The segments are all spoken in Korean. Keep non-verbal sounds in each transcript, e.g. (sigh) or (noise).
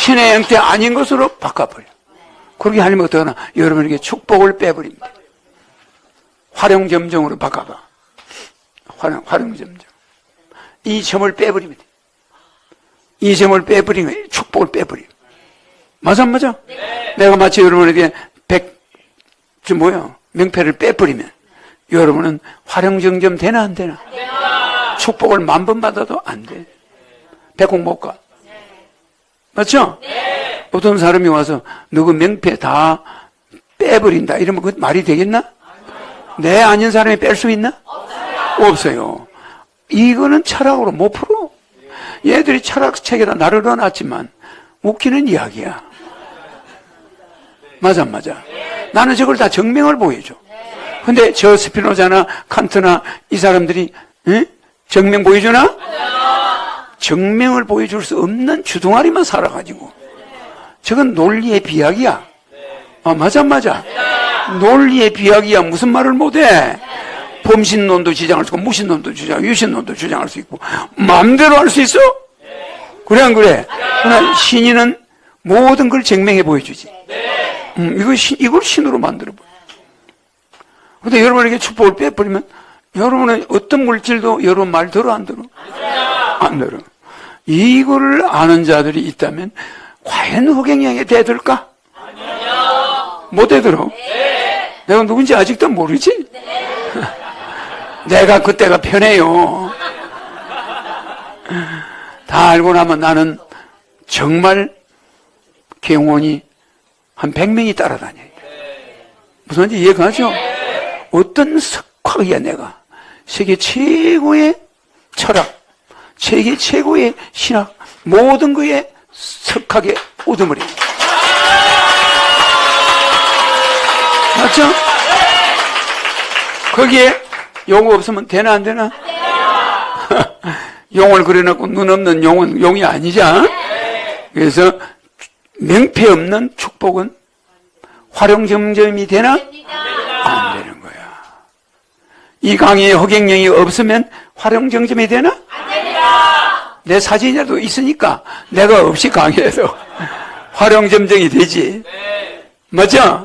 신의 형태 아닌 것으로 바꿔버려. 그렇게 하려면 어떡하나? 여러분에게 축복을 빼버립니다. 활용점정으로 바꿔봐. 활용, 활용점정. 이 점을 돼. 이 점을 빼버리면 축복을 빼버려. 맞아, 안 맞아? 내가 마치 여러분에게 백, 저 뭐야, 명패를 빼버리면 여러분은 활용정점 되나 안 되나? 축복을 만 번 받아도 안 돼. 백공 못 가. 맞죠? 어떤 사람이 와서 누구 명패 다 빼버린다. 이러면 그 말이 되겠나? 내 아닌 사람이 뺄 수 있나? 없어요. 이거는 철학으로 못 풀어. 얘들이 철학책에다 나를 넣어놨지만 웃기는 이야기야. 맞아, 안 맞아. 나는 저걸 다 증명을 보여줘. 근데 저 스피노자나 칸트나 이 사람들이 응? 증명 보여주나? 증명을 보여줄 수 없는 주둥아리만 살아가지고 저건 논리의 비약이야. 아 맞아 맞아. 논리의 비약이야. 무슨 말을 못해? 범신론도 주장할 수 있고 무신론도 주장, 유신론도 주장할 수 있고 마음대로 할 수 있어? 그래 안 그래? 그러나 신인은 모든 걸 증명해 보여주지. 음, 이거 신, 이걸 신으로 만들어 버려. 근데 여러분에게 축복을 빼버리면 여러분의 어떤 물질도 여러분 말 들어 안 들어? 안 들어. 이거를 아는 자들이 있다면 과연 허경영에 대들까? 못 대들어. 내가 누군지 아직도 모르지? (laughs) 내가 그때가 편해요. 다 알고 나면 나는 정말 경원이 한 100명이 따라다녀야 돼. 무슨 말인지 이해가죠? 어떤 석학이야 내가. 세계 최고의 철학, 세계 최고의 신학, 모든 거에 석학의 우두머리. 맞죠? 거기에 용어 없으면 되나 안 되나? (laughs) 용을 그려놓고 눈 없는 용은 용이 아니자. 그래서 명패 없는 축복은 활용 점점이 되나? 안 되는 거야. 이 강의에 허경영이 없으면 활용 정점이 되나? 내 사진이라도 있으니까 내가 없이 강의해도 활용점정이 되지. 맞죠?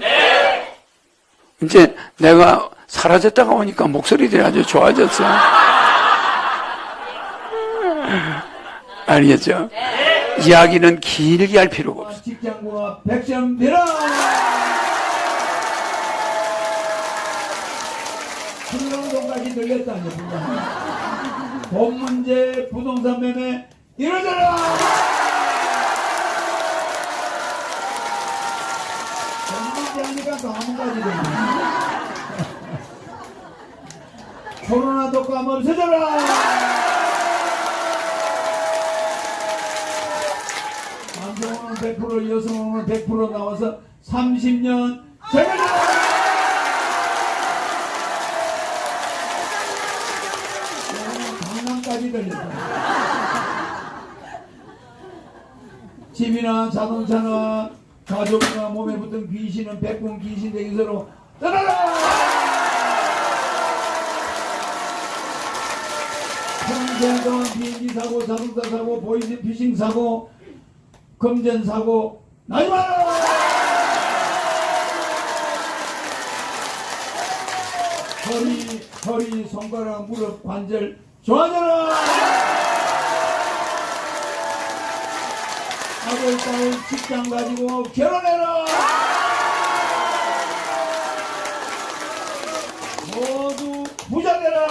이제 내가 사라졌다가 오니까 목소리들이 아주 좋아졌어. 알겠죠? 이야기는 길게 할 필요가 없어. 직장부와 백점 불량동까지 들렸다니 불량 돈 문제 부동산 매매 이러잖아! 돈 문제 하니까 다음까지 되네 코로나 독감 없어져라! 남성은 100% 여성은 100% 나와서 30년 전해 라 강남까지 들렸다 집이나 자동차나 가족이나 몸에 붙은 귀신은 백군 귀신 대기서로 떠나라 평생 동안 비행기 사고 자동차 사고 보이스 피싱 사고 금전 사고 나지 마라! 허리, 허리, 손가락, 무릎, 관절 좋아져라! 아들, 딸, 직장 가지고 결혼해라! 모두 부자 되라!